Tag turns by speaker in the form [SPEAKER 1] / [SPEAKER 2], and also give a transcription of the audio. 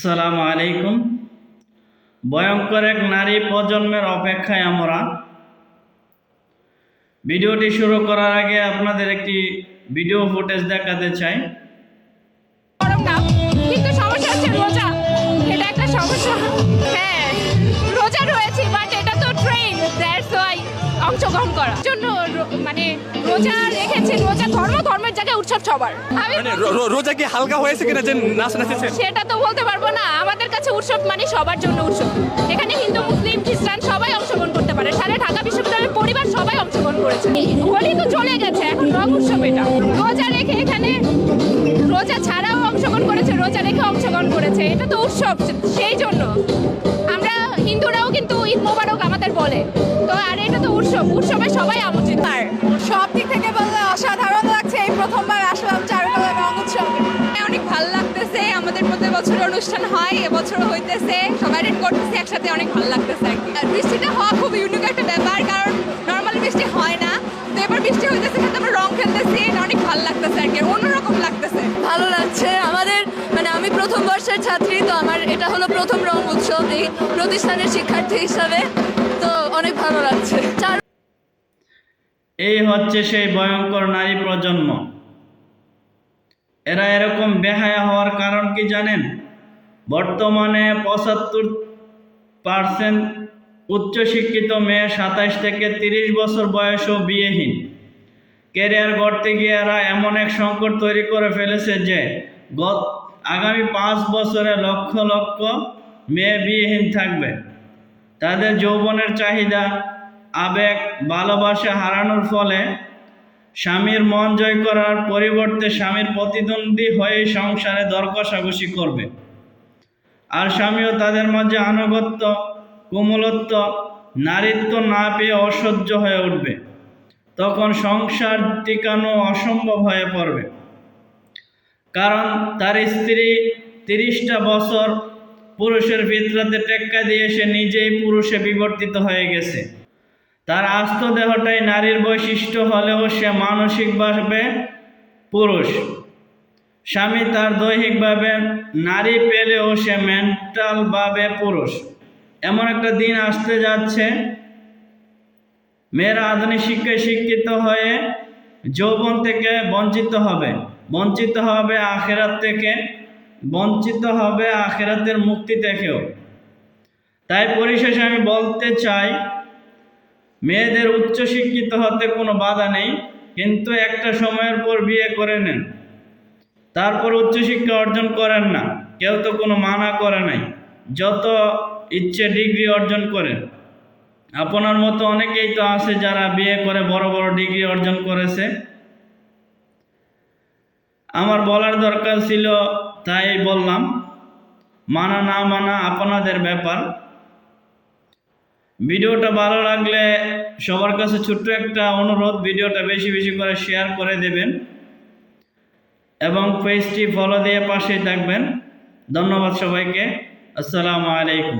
[SPEAKER 1] আসসালামু আলাইকুম। ভয়ঙ্কর এক নারী প্রজন্মের অপেক্ষায় আমরা। ভিডিওটি শুরু করার আগে আপনাদের একটি ভিডিও ফুটেজ দেখাতে চাই।
[SPEAKER 2] কিন্তু সমস্যা হচ্ছে রোজা। এটা একটা সমস্যা। অংশগ্রহণ করার জন্য মানে রোজা রেখেছি রোজা ধর্ম ধর্মের জায়গায় উৎসব সবার। আমি
[SPEAKER 3] মানে রোজা কি হালকা হয়েছে কিনা যে নাচ নাচেছেন
[SPEAKER 2] সেটা তো বলতে পারব না। আমাদের কাছে উৎসব মানে সবার জন্য উৎসব। এখানে হিন্দু মুসলিম খ্রিস্টান সবাই অংশগ্রহণ করতে পারে। সারা ঢাকা বিশ্ববিদ্যালয়ের পরিবার সবাই অংশগ্রহণ করেছে। হোলি তো চলে গেছে এখন রং উৎসব এটা। রোজা রেখে এখানে রোজা ছাড়াও অংশগ্রহণ করেছে রোজা রেখে অংশগ্রহণ করেছে। এটা তো উৎসব সেই জন্য। আমরা হিন্দুরাও কিন্তু ঈদ মোবারক আমাদের বলে। উৎসব উৎসবে সবাই আমন্ত্রিত। আর
[SPEAKER 4] সব দিক থেকে বললে অসাধারণ লাগছে। এই প্রথমবার আসলাম চারুকলা রং উৎসবে।
[SPEAKER 2] অনেক ভালো লাগতেছে। আমাদের প্রতি বছর অনুষ্ঠান হয় এবছর হইতেছে। সবাই অ্যাটেন্ড করতেছে একসাথে অনেক ভালো লাগতেছে আর বৃষ্টিটা হওয়া খুব ইউনিক একটা ব্যাপার কারণ নর্মালি বৃষ্টি হয় না। তো এবার বৃষ্টি হইতেছে সাথে আমরা রং খেলতেছি। এটা অনেক ভালো লাগতেছে আর কি অন্যরকম লাগতেছে।
[SPEAKER 4] ভালো লাগছে। আমাদের মানে আমি প্রথম বর্ষের ছাত্রী তো আমার এটা হলো প্রথম রং উৎসব এই প্রতিষ্ঠানের শিক্ষার্থী হিসাবে। তো অনেক ভালো লাগছে। চার
[SPEAKER 1] এই হচ্ছে সেই ভয়ঙ্কর নারী প্রজন্ম। এরা এরকম বেহায়া হওয়ার কারণ কি জানেন? বর্তমানে পঁচাত্তর পার্সেন্ট উচ্চশিক্ষিত মেয়ে সাতাইশ থেকে তিরিশ বছর বয়সও বিয়েহীন। ক্যারিয়ার গড়তে গিয়ে এরা এমন এক সংকট তৈরি করে ফেলেছে যে, গত আগামী পাঁচ বছরে লক্ষ লক্ষ মেয়ে বিয়েহীন থাকবে। তাদের যৌবনের চাহিদা আবেগ, ভালোবাসা হারানোর ফলে স্বামীর মন জয় করার পরিবর্তে স্বামীর প্রতিদ্বন্দ্বী হয়ে সংসারে দর কষাকষি করবে। আর স্বামীও তাদের মাঝে আনুগত্য, কোমলত্ব, নারীত্ব না পেয়ে অসহ্য হয়ে উঠবে। তখন সংসার টিকানো অসম্ভব হয়ে পড়বে। কারণ তার স্ত্রী তিরিশটা বছর পুরুষের ভিতরাতে টেক্কা দিয়ে সে নিজেই পুরুষে বিবর্তিত হয়ে গেছে। তার আস্ত দেহটাই নারীর বৈশিষ্ট্য হলেও সে মানসিকভাবে পুরুষ। স্বামী তার দৈহিকভাবে নারী পেলেও সে মেন্টালভাবে পুরুষ। এমন একটা দিন আসতে যাচ্ছে। মেয়েরা আধুনিক শিক্ষায় শিক্ষিত হয়ে যৌবন থেকে বঞ্চিত হবে। বঞ্চিত হবে আখেরাত থেকে, বঞ্চিত হবে আখেরাতের মুক্তি থেকেও। তাই পরিশেষে আমি বলতে চাই মেয়েদের উচ্চশিক্ষিত হতে কোনো বাধা নেই, কিন্তু একটা সময়ের পর বিয়ে করে নেন। তারপর উচ্চশিক্ষা অর্জন করেন না, কেউ তো কোনো মানা করে নাই, যত ইচ্ছে ডিগ্রি অর্জন করেন। আপনার মতো অনেকেই তো আছে যারা বিয়ে করে বড় বড় ডিগ্রি অর্জন করেছে। আমার বলার দরকার ছিল, তাই বললাম, মানা না মানা আপনাদের ব্যাপার। ভিডিওটা ভালো লাগলে সবার কাছে ছোট্ট একটা অনুরোধ, ভিডিওটা বেশি বেশি করে শেয়ার করে দেবেন এবং পেজটি ফলো দিয়ে পাশেই থাকবেন। ধন্যবাদ সবাইকে। আসসালামু আলাইকুম।